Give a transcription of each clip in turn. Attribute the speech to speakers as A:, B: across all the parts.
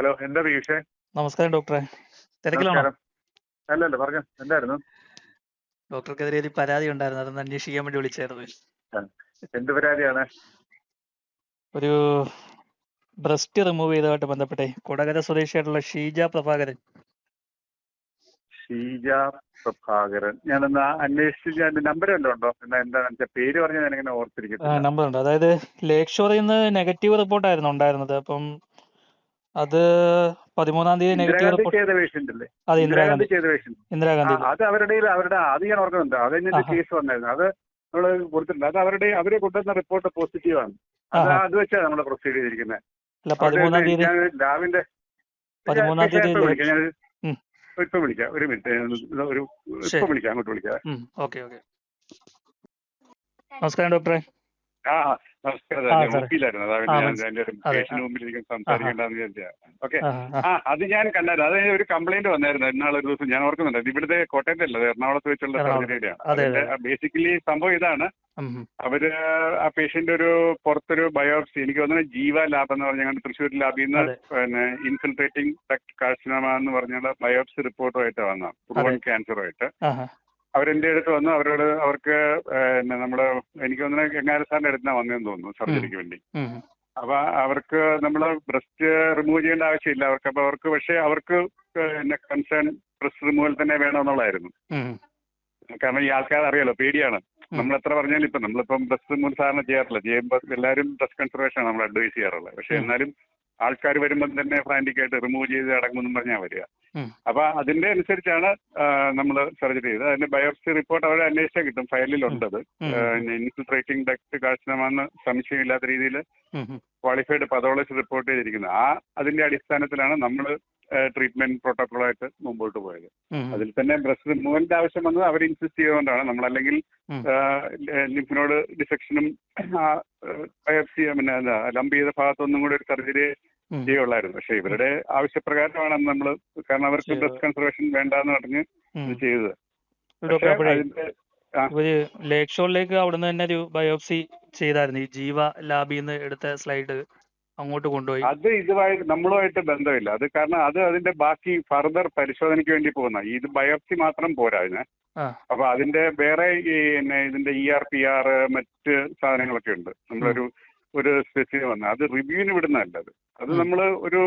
A: Hello എന്താ പീയൂഷേ?
B: നമസ്കാരം ഡോക്ടറെ. തിരക്കിലാണോ?
A: അല്ലല്ല പറഞ്ഞു. എന്തായിരുന്നു?
B: ഡോക്ടർക്കെതിരെ ഒരു പരാതി ഉണ്ടായിരുന്നു. അതൊന്ന് അന്വേഷിക്കാൻ വേണ്ടി വിളിച്ചായിരുന്നു.
A: എന്ത് പരാതിയാണ്?
B: ഒരു ബ്രസ്റ്റ് റിമൂവ് ചെയ്തതായിട്ട് ബന്ധപ്പെട്ടേ കൊടകര സ്വദേശിയായിട്ടുള്ള ഷീജ പ്രഭാകരൻ.
A: ഷീജ പ്രഭാകരൻ. ഞാനൊന്ന് അന്വേഷിച്ച് ഞാൻ നമ്പർ വല്ലതും ഉണ്ടോ എന്നാ എന്താണെന്ന് വെച്ചാൽ പേര് പറഞ്ഞാൽ ഞാനിങ്ങനെ ഓർത്തിരിക്കും
B: നമ്പർ ഉണ്ട് അതായത് ലേക്ഷോറിൽ നിന്ന് നെഗറ്റീവ് റിപ്പോർട്ടായിരുന്നു ഉണ്ടായിരുന്നത്. അപ്പം അത് പതിമൂന്നാം തീയതി നെഗറ്റീവ് റിപ്പോർട്ട് അതെ ഇന്ദിരാഗാന്ധി ഇന്ദിരാഗാന്ധി
A: അത് അവരുടെ അവരുടെ അത് ഞാൻ ഓർക്കുന്നുണ്ട്. അത് കഴിഞ്ഞിട്ട് കേസ് വന്നായിരുന്നു. അത് നമ്മൾ കൊടുത്തിട്ടുണ്ട്. അത് അവരുടെ അവരെ കൊണ്ടുവന്ന റിപ്പോർട്ട് പോസിറ്റീവാണ് അത്. അത് വെച്ചാണ് നമ്മൾ പ്രൊസീഡ് ചെയ്തിരിക്കുന്നത്
B: അല്ല പതിമൂന്നാം തീയതി.
A: ഇപ്പൊ വിളിക്കാം. ഒരു മിനിറ്റ്. ഒരു. ഇപ്പൊ വിളിക്കാം. അങ്ങോട്ട് വിളിക്കാം.
B: Okay okay. നമസ്കാരം ഡോക്ടറെ.
A: ആ നമസ്കാരം ഞാൻ. മുമ്പിലായിരുന്നു
B: അതാണ്
A: എന്റെ. മുമ്പിലിരിക്കും സംസാരിക്കണ്ടെന്ന് വിചാരിച്ചാ. ഓക്കെ.
B: ആ
A: അത് ഞാൻ കണ്ടായിരുന്നു. അത് ഒരു കംപ്ലൈന്റ് വന്നായിരുന്നു എന്നാൾ ഒരു ദിവസം. ഞാൻ ഓർക്കുന്നുണ്ട്. ഇവിടുത്തെ കോട്ടയത്തെ അല്ല എറണാകുളത്ത് വെച്ചുള്ള. സർജറിയുടെയാണ്. ബേസിക്കലി സംഭവം ഇതാണ്. അവർ ആ പേഷ്യന്റ് ഒരു പുറത്തൊരു ബയോപ്സി എനിക്ക് തോന്നുന്നു ജീവ ലാബ് എന്ന് പറഞ്ഞ തൃശ്ശൂർ ലാബിൽ നിന്ന്. പിന്നെ ഇൻഫിൽട്രേറ്റിംഗ് ഡക്ട് കാർസിനോമ എന്ന് പറഞ്ഞുള്ള ബയോപ്സി റിപ്പോർട്ടുമായിട്ട് വന്ന പ്രോൺ ക്യാൻസറുമായിട്ട്.
B: ആഹാ
A: അവരെന്റെ അടുത്ത് വന്നു അവരോട് അവർക്ക് പിന്നെ നമ്മുടെ എനിക്ക് തോന്നുന്നത് ഗംഗാര സാറിന്റെ അടുത്താണ് വന്നതെന്ന് തോന്നുന്നു സർജറിക്ക് വേണ്ടി. അപ്പൊ അവർക്ക് നമ്മൾ ബ്രസ്റ്റ് റിമൂവ് ചെയ്യേണ്ട ആവശ്യമില്ല. അവർക്ക് അപ്പൊ അവർക്ക് പക്ഷേ അവർക്ക് പിന്നെ കൺസേൺ ബ്രസ്റ്റ് റിമൂവൽ തന്നെ വേണമെന്നുള്ളതായിരുന്നു. കാരണം ഈ ആൾക്കാർ അറിയാലോ പേടിയാണ്. നമ്മൾ എത്ര പറഞ്ഞാലും ഇപ്പൊ നമ്മളിപ്പം ബ്രസ്റ്റ് റിമൂവൽ സാധാരണ ചെയ്യാറില്ല. ചെയ്യുമ്പോൾ എല്ലാവരും ബ്രസ്റ്റ് കൺസർവേഷൻ ആണ് നമ്മൾ അഡ്വൈസ് ചെയ്യാറുള്ളത്. പക്ഷെ എന്നാലും ആൾക്കാർ വരുമ്പം തന്നെ ഫ്രാന്റിക്കായിട്ട് റിമൂവ് ചെയ്ത് അടങ്ങുമെന്നും പറഞ്ഞാൽ വരിക. അപ്പൊ അതിന്റെ അനുസരിച്ചാണ് നമ്മൾ സർജറി ചെയ്തത്. അതിന്റെ ബയോപ്സി റിപ്പോർട്ട് അവരെ അന്വേഷിച്ചാൽ കിട്ടും ഫയലിലുണ്ടത് ഇൻഫിൽട്രേറ്റിംഗ് ഡക്ട് കാഴ്ചമാണെന്ന് സംശയമില്ലാത്ത രീതിയിൽ. ക്വാളിഫൈഡ് പതോളജി റിപ്പോർട്ട് ചെയ്തിരിക്കുന്നത്. ആ അതിന്റെ അടിസ്ഥാനത്തിലാണ് നമ്മൾ ട്രീറ്റ്മെന്റ് പ്രോട്ടോക്കോളായിട്ട് മുമ്പോട്ട് പോയത്. അതിൽ തന്നെ ബ്രസ്റ്റ് റിമൂവലിന്റെ ആവശ്യം വന്നത് അവർ ഇൻസിസ്റ്റ് ചെയ്തുകൊണ്ടാണ്. നമ്മൾ
B: അല്ലെങ്കിൽ
A: ലിംഫിനോട് ഡിസെക്ഷനും ബയോപ്സി പിന്നെ എന്താ ലംബ് ചെയ്ത ഭാഗത്തൊന്നും കൂടി ഒരു സർജറി ചെയ്യുള്ളായിരുന്നു പക്ഷെ ഇവരുടെ ആവശ്യപ്രകാരമാണ് നമ്മൾ കാരണം അവർക്ക് ബ്രസ്റ്റ് കൺസർവേഷൻ വേണ്ടെന്ന് പറഞ്ഞ് ചെയ്തത്.
B: ലേക്ക് ഷോറിലേക്ക് അവിടുന്ന് തന്നെ ഒരു ബയോപ്സി ചെയ്തായിരുന്നു. ഈ ജീവ ലാബിൽ നിന്ന് എടുത്ത സ്ലൈഡ് അങ്ങോട്ട് കൊണ്ടുപോയി.
A: അത് ഇതുമായിട്ട് നമ്മളുമായിട്ട് ബന്ധമില്ല. അത് കാരണം അത് അതിന്റെ ബാക്കി ഫർദർ പരിശോധനയ്ക്ക് വേണ്ടി പോകുന്ന ഇത് ബയോപ്സി മാത്രം പോരാ അതിന്. അപ്പൊ അതിന്റെ വേറെ ഈ ഇതിന്റെ ഇ ആർ പി ആർ മറ്റ് സാധനങ്ങളൊക്കെ ഉണ്ട്. നമ്മളൊരു ഒരു സ്പെസിഫിക് വന്ന അത് റിവ്യൂവിന് വിടുന്നതല്ല അത്. അത്. നമ്മൾ ഒരു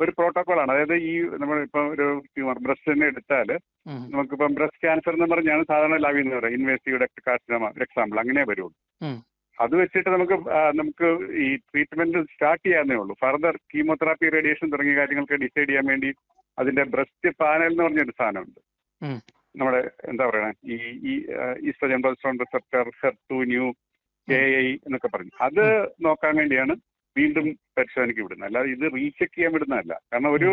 A: ഒരു പ്രോട്ടോകോളാണ് അതായത് ഈ നമ്മൾ ഇപ്പം ഒരു ട്യൂമർ ബ്രസ്റ്റ് തന്നെ എടുത്താൽ നമുക്കിപ്പം ബ്രസ്റ്റ് ക്യാൻസർ എന്ന് പറഞ്ഞാണ് സാധാരണ ലാവിന്ന് പറയുന്നത്. ഇൻവേസ്റ്റീവ് ഡെക്ട് കാർസിനോമ എക്സാമ്പിൾ അങ്ങനെ വരുള്ളൂ. അത് വെച്ചിട്ട് നമുക്ക് നമുക്ക് ഈ ട്രീറ്റ്മെന്റ് സ്റ്റാർട്ട് ചെയ്യാന്നേ ഉള്ളൂ. ഫർദർ കീമോതെറാപ്പി റേഡിയേഷൻ തുടങ്ങിയ കാര്യങ്ങൾക്ക് ഡിസൈഡ് ചെയ്യാൻ വേണ്ടി അതിന്റെ ബ്രസ്റ്റ് പാനൽ എന്ന് പറഞ്ഞൊരു സാധനമുണ്ട്. നമ്മുടെ എന്താ പറയണ? ഈ ഈ oestrogen progesterone receptor HER two neu K I എന്നൊക്കെ പറഞ്ഞു. അത് നോക്കാൻ വേണ്ടിയാണ് വീണ്ടും പരിശോധനയ്ക്ക് വിടുന്നത്. അല്ലാതെ ഇത് റീചെക്ക് ചെയ്യാൻ വിടുന്നതല്ല. കാരണം ഒരു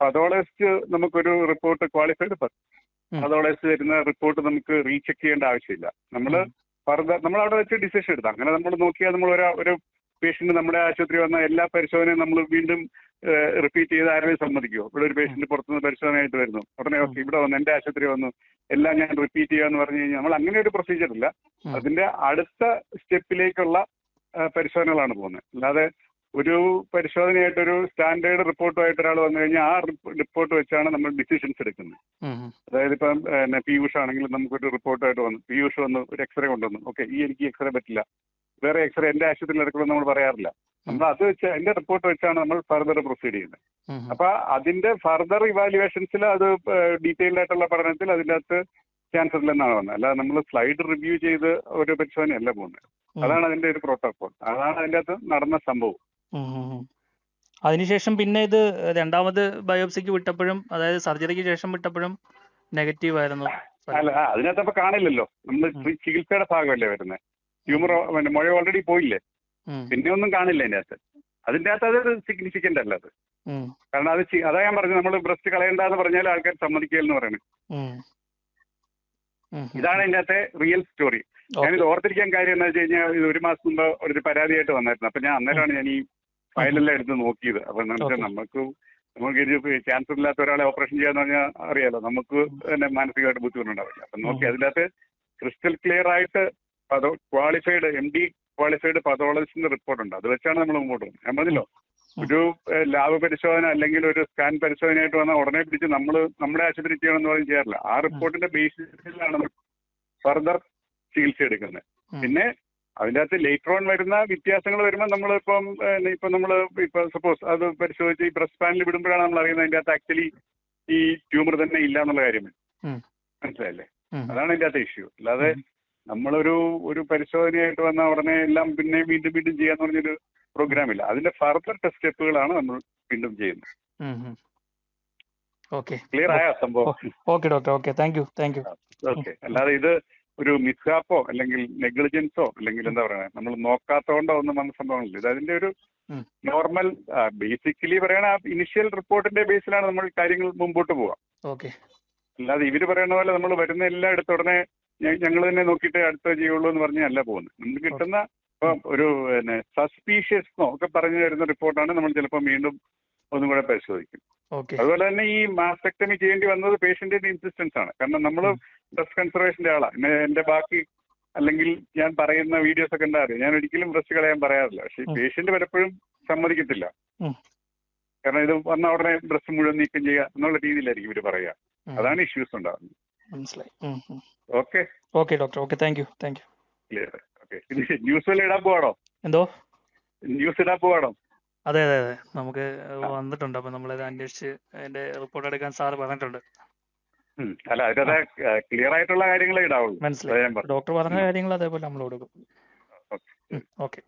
A: പതോളജിസ്റ്റ് നമുക്കൊരു റിപ്പോർട്ട് ക്വാളിഫൈഡ്. പതോളജിസ്റ്റ് തരുന്ന റിപ്പോർട്ട് നമുക്ക് റീചെക്ക് ചെയ്യേണ്ട ആവശ്യമില്ല. നമ്മൾ. ഫർദർ നമ്മൾ അവിടെ വെച്ച് ഡിസിഷൻ എടുത്താൽ അങ്ങനെ നമ്മൾ നോക്കിയാൽ നമ്മൾ ഒരു ഒരു പേഷ്യന്റ് നമ്മുടെ ആശുപത്രി വന്ന എല്ലാ പരിശോധനയും നമ്മൾ വീണ്ടും റിപ്പീറ്റ് ചെയ്ത് ആരെങ്കിലും സമ്മതിക്കുമോ ഇവിടെ ഒരു പേഷ്യന്റ് പുറത്തുനിന്ന് പരിശോധനയായിട്ട് വരുന്നു. ഉടനെ ഓക്കെ ഇവിടെ വന്നു എന്റെ ആശുപത്രി വന്നു. എല്ലാം ഞാൻ റിപ്പീറ്റ് ചെയ്യാന്ന് പറഞ്ഞു കഴിഞ്ഞാൽ നമ്മൾ അങ്ങനെ ഒരു പ്രൊസീജിയർ ഇല്ല.
B: അതിന്റെ
A: അതിന്റെ അടുത്ത സ്റ്റെപ്പിലേക്കുള്ള പരിശോധനകളാണ് പോകുന്നത്. അല്ലാതെ ഒരു പരിശോധനയായിട്ട് ഒരു സ്റ്റാൻഡേർഡ് റിപ്പോർട്ടുമായിട്ട് ഒരാൾ വന്നു കഴിഞ്ഞാൽ ആ റിപ്പോർട്ട് വെച്ചാണ് നമ്മൾ ഡിസിഷൻസ് എടുക്കുന്നത്. അതായത് ഇപ്പം പിന്നെ പീയൂഷ് ആണെങ്കിൽ നമുക്കൊരു റിപ്പോർട്ടായിട്ട് വന്നു. പീയൂഷ് വന്നു ഒരു എക്സ്റേ കൊണ്ടുവന്നു. ഓക്കെ ഈ എനിക്ക് എക്സ്റേ പറ്റില്ല. വേറെ എക്സ്റേ എന്റെ ആശുപത്രിയിൽ എടുക്കണം നമ്മൾ പറയാറില്ല. നമ്മൾ അത് വെച്ച് അതിന്റെ റിപ്പോർട്ട് വെച്ചാണ് നമ്മൾ ഫർദർ പ്രൊസീഡ് ചെയ്യുന്നത്. അപ്പൊ അതിന്റെ ഫർദർ ഇവാലുവേഷൻസിൽ അത് ഡീറ്റെയിൽഡ് ആയിട്ടുള്ള പഠനത്തിൽ അതിന്റെ അകത്ത് ക്യാൻസർ ഇല്ലെന്നാണ് വന്നത് അല്ലാതെ നമ്മൾ സ്ലൈഡ് റിവ്യൂ ചെയ്ത് ഒരു പരിശോധനയല്ല പോകുന്നത്. അതാണ് അതിന്റെ ഒരു പ്രോട്ടോകോൾ. അതാണ് അതിന്റെ അകത്ത് നടന്ന സംഭവം.
B: അതിനുശേഷം പിന്നെ ഇത് രണ്ടാമത് ബയോപ്സിക്ക് വിട്ടപ്പോഴും അതായത് സർജറിക്ക് ശേഷം വിട്ടപ്പോഴും നെഗറ്റീവ് ആയിരുന്നു.
A: അല്ല അതിനകത്ത് അപ്പൊ കാണില്ലല്ലോ. നമ്മൾ ചികിത്സയുടെ ഭാഗമല്ലേ വരുന്നത് ട്യൂമർ മുഴ ഓൾറെഡി പോയില്ലേ? പിന്നെ ഒന്നും കാണില്ല അതിന്റെ അകത്ത് അതിന്റെ അകത്ത് അത് സിഗ്നിഫിക്കന്റ് അല്ല അത്. കാരണം അത് അതാ ഞാൻ പറഞ്ഞത് നമ്മൾ ബ്രസ്റ്റ് കളയണ്ടെന്ന് പറഞ്ഞാൽ ആൾക്കാർ സമ്മതിക്കുകയെന്ന് പറയുന്നത്. ഇതാണ് അതിന്റെ അകത്തെ റിയൽ സ്റ്റോറി. ഞാനിത് ഓർത്തിരിക്കാൻ കാര്യം എന്താ വെച്ച് കഴിഞ്ഞാൽ ഇത് ഒരു മാസം മുമ്പ് ഒരു പരാതിയായിട്ട് വന്നായിരുന്നു. അപ്പൊ ഞാൻ അന്നേരമാണ് ഞാൻ ഈ ഫയലെല്ലാം എടുത്ത് നോക്കിയത്. അപ്പൊ നമുക്ക്
B: ഓക്കേ.
A: നമുക്ക് നമുക്ക് ക്യാൻസർ ഇല്ലാത്ത ഒരാളെ ഓപ്പറേഷൻ ചെയ്യാന്ന് പറഞ്ഞാൽ അറിയാലോ. നമുക്ക് തന്നെ മാനസികമായിട്ട് ബുദ്ധിമുട്ടുണ്ടാവില്ല. അപ്പൊ നോക്കി അതിനകത്ത് ക്രിസ്റ്റൽ ക്ലിയർ ആയിട്ട് ക്വാളിഫൈഡ് എം ഡി ക്വാളിഫൈഡ് പതോളജിസ്റ്റിന്റെ റിപ്പോർട്ട് ഉണ്ട്. അത് വെച്ചാണ് നമ്മൾ മുമ്പോട്ട് പോകുന്നത്. ഞാൻ പറഞ്ഞല്ലോ ഒരു ലാബ് പരിശോധന അല്ലെങ്കിൽ ഒരു സ്കാൻ പരിശോധനയായിട്ട് വന്നാൽ ഉടനെ പിടിച്ച് നമ്മൾ നമ്മുടെ ആശുപത്രി ചെയ്യണമെന്ന് പറഞ്ഞ് ചെയ്യാറില്ല. ആ റിപ്പോർട്ടിന്റെ ബേസിസിലാണ് നമ്മൾ ഫർദർ ചികിത്സ എടുക്കുന്നത്. പിന്നെ അതിന്റെ അകത്ത് ലേറ്റർ ഓൺ വരുന്ന വ്യത്യാസങ്ങൾ വരുമ്പോൾ നമ്മൾ ഇപ്പം ഇപ്പൊ നമ്മൾ ഇപ്പൊ സപ്പോസ് അത് പരിശോധിച്ച് ഈ ബ്രസ്റ്റ് പാനിൽ വിടുമ്പോഴാണ് നമ്മൾ അറിയുന്നത് അതിന്റെ അകത്ത് ആക്ച്വലി ഈ ട്യൂമർ തന്നെ ഇല്ല എന്നുള്ള കാര്യം. മനസ്സിലായല്ലേ? അതാണ് അതിന്റെ അകത്ത് ഇഷ്യൂ അല്ലാതെ നമ്മളൊരു ഒരു പരിശോധനയായിട്ട് വന്ന ഉടനെ എല്ലാം പിന്നെ വീണ്ടും വീണ്ടും ചെയ്യാന്ന് പറഞ്ഞൊരു പ്രോഗ്രാം ഇല്ല. അതിന്റെ ഫർദർ ടെസ്റ്റ് സ്റ്റെപ്പുകളാണ് നമ്മൾ വീണ്ടും ചെയ്യുന്നത്.
B: ഓക്കെ
A: ക്ലിയർ ആയ സംഭവം?
B: Okay doctor okay thank you thank you
A: okay അല്ലാതെ ഇത് ഒരു മിസ്ഹാപ്പോ അല്ലെങ്കിൽ നെഗ്ലിജൻസോ അല്ലെങ്കിൽ എന്താ പറയുക നമ്മൾ നോക്കാത്തതുകൊണ്ടോ ഒന്നും വന്ന സംഭവങ്ങളില്ല. ഇത് അതിന്റെ ഒരു നോർമൽ ബേസിക്കലി പറയണ ഇനിഷ്യൽ റിപ്പോർട്ടിന്റെ ബേസിലാണ് നമ്മൾ കാര്യങ്ങൾ മുമ്പോട്ട് പോവാം
B: ഓക്കെ.
A: അല്ലാതെ ഇവർ പറയുന്ന പോലെ നമ്മൾ വരുന്ന എല്ലാ എടുത്ത ഉടനെ ഞങ്ങൾ തന്നെ നോക്കിയിട്ട് അടുത്ത ചെയ്യുള്ളൂ എന്ന് പറഞ്ഞല്ല പോകുന്നത്. നമുക്ക് കിട്ടുന്ന ഇപ്പം ഒരു പിന്നെ സസ്പീഷ്യസ് ഒക്കെ പറഞ്ഞു തരുന്ന റിപ്പോർട്ടാണ് നമ്മൾ ചിലപ്പോൾ വീണ്ടും ഒന്നും കൂടെ പരിശോധിക്കും. അതുപോലെ തന്നെ ഈ മാസ്റ്റക്ടമി ചെയ്യേണ്ടി വന്നത് പേഷ്യന്റിന്റെ ഇൻസിസ്റ്റൻസ് ആണ്. കാരണം നമ്മൾ ബ്രസ്റ്റ് കൺസർവേഷന്റെ ആളാണ് പിന്നെ എന്റെ ബാക്കി അല്ലെങ്കിൽ ഞാൻ പറയുന്ന വീഡിയോസ് ഒക്കെ ഉണ്ടാകും ഞാൻ ഒരിക്കലും ബ്രസ്റ്റ് കളയാൻ പറയാറില്ല. പക്ഷെ
B: ഈ
A: പേഷ്യന്റ് പലപ്പോഴും സമ്മതിക്കത്തില്ല. കാരണം ഇത് വന്ന ഉടനെ ബ്രസ്റ്റ് മുഴുവൻ നീക്കം ചെയ്യുക എന്നുള്ള രീതിയിലായിരിക്കും ഇവർ പറയുക. അതാണ് ഇഷ്യൂസ് ഉണ്ടാകുന്നത്
B: മനസ്സിലായി.
A: Okay
B: okay doctor okay thank you thank you
A: clear okay news വല്ല ഇടാൻ പോവാണോ?
B: എന്തോ?
A: ന്യൂസ് ഇടാൻ പോവാണോ?
B: അതെ അതെ അതെ. നമുക്ക് വന്നിട്ടുണ്ട്. അപ്പൊ നമ്മളത് അന്വേഷിച്ച് അതിന്റെ റിപ്പോർട്ട് എടുക്കാൻ സാർ പറഞ്ഞിട്ടുണ്ട്.
A: അല്ല അതിന്റെ ക്ലിയർ ആയിട്ടുള്ള കാര്യങ്ങളെ ഇടാവുള്ളൂ.
B: മനസ്സിലായി. ഡോക്ടർ പറഞ്ഞ കാര്യങ്ങൾ അതേപോലെ നമ്മൾ കൊടുക്കും. ഓക്കെ.